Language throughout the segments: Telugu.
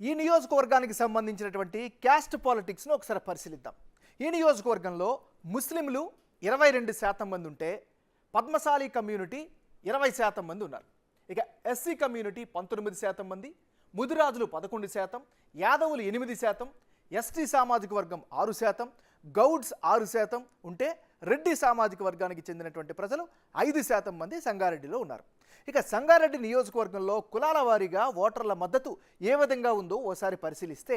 ఈ నియోజకవర్గానికి సంబంధించినటువంటి క్యాస్ట్ పాలిటిక్స్ను ఒకసారి పరిశీలిద్దాం. ఈ నియోజకవర్గంలో ముస్లింలు ఇరవై రెండు శాతం మంది ఉంటే పద్మశాలి కమ్యూనిటీ ఇరవై శాతం మంది ఉన్నారు. ఇక ఎస్సీ కమ్యూనిటీ పంతొమ్మిది శాతం మంది ముదిరాజులు పదకొండు శాతం యాదవులు ఎనిమిది శాతం ఎస్టీ సామాజిక వర్గం ఆరు శాతం గౌడ్స్ ఆరు శాతం ఉంటే రెడ్డి సామాజిక వర్గానికి చెందినటువంటి ప్రజలు ఐదు శాతం మంది సంగారెడ్డిలో ఉన్నారు. ఇక సంగారెడ్డి నియోజకవర్గంలో కులాల వారీగా ఓటర్ల మద్దతు ఏ విధంగా ఉందో ఓసారి పరిశీలిస్తే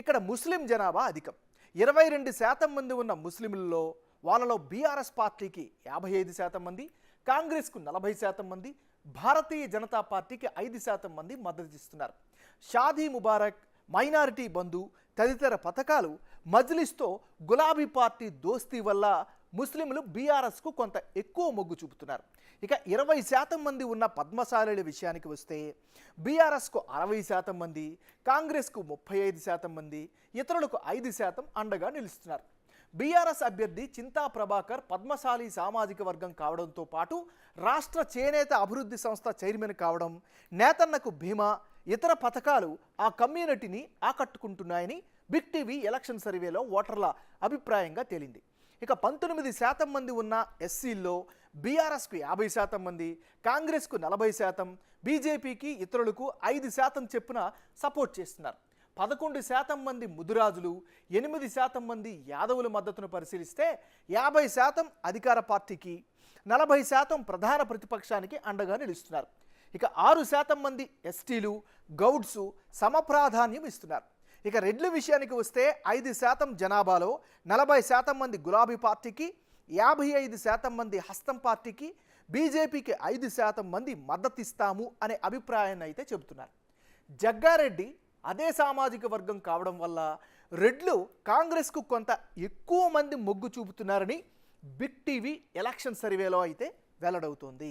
ఇక్కడ ముస్లిం జనాభా అధికం. ఇరవై రెండు శాతం మంది ఉన్న ముస్లింలలో వాళ్ళలో బీఆర్ఎస్ పార్టీకి యాభై ఐదు శాతం మంది కాంగ్రెస్కు నలభై శాతం మంది భారతీయ జనతా పార్టీకి ఐదు శాతం మంది మద్దతు ఇస్తున్నారు. షాదీ ముబారక్ మైనారిటీ బంధు తదితర పథకాలు మజ్లిస్తో గులాబీ పార్టీ దోస్తీ వల్ల ముస్లింలు బీఆర్ఎస్కు కొంత ఎక్కువ మొగ్గు చూపుతున్నారు. ఇక ఇరవై శాతం మంది ఉన్న పద్మశాలుల విషయానికి వస్తే బీఆర్ఎస్కు అరవై శాతం మంది కాంగ్రెస్కు ముప్పై ఐదు శాతం మంది ఇతరులకు ఐదు శాతం అండగా నిలుస్తున్నారు. బీఆర్ఎస్ అభ్యర్థి చింతా ప్రభాకర్ పద్మశాలి సామాజిక వర్గం కావడంతో పాటు రాష్ట్ర చేనేత అభివృద్ధి సంస్థ చైర్మన్ కావడం నేతన్నకు భీమా ఇతర పథకాలు ఆ కమ్యూనిటీని ఆకట్టుకుంటున్నాయని బిగ్ టీవీ ఎలక్షన్ సర్వేలో ఓటర్ల అభిప్రాయంగా తేలింది. ఇక పంతొమ్మిది శాతం మంది ఉన్న ఎస్సీల్లో బీఆర్ఎస్కు యాభై శాతం మంది కాంగ్రెస్కు నలభై శాతం బీజేపీకి ఇతరులకు ఐదు శాతం చెప్పున సపోర్ట్ చేస్తున్నారు. పదకొండు శాతం మంది ముదురాజులు ఎనిమిది శాతం మంది యాదవుల మద్దతును పరిశీలిస్తే యాభై శాతం అధికార పార్టీకి నలభై శాతం ప్రధాన ప్రతిపక్షానికి అండగా నిలుస్తున్నారు. ఇక ఆరు శాతం మంది ఎస్టీలు గౌడ్సు సమప్రాధాన్యం ఇస్తున్నారు. ఇక రెడ్ల విషయానికి వస్తే ఐదు శాతం జనాభాలో నలభై శాతం మంది గులాబీ పార్టీకి యాభై ఐదు శాతం మంది హస్తం పార్టీకి బీజేపీకి ఐదు శాతం మంది మద్దతిస్తాము అనే అభిప్రాయాన్ని అయితే చెబుతున్నారు. జగ్గారెడ్డి అదే సామాజిక వర్గం కావడం వల్ల రెడ్లు కాంగ్రెస్కు కొంత ఎక్కువ మంది మొగ్గు చూపుతున్నారని బిగ్ టీవీ ఎలక్షన్ సర్వేలో అయితే వెల్లడవుతోంది.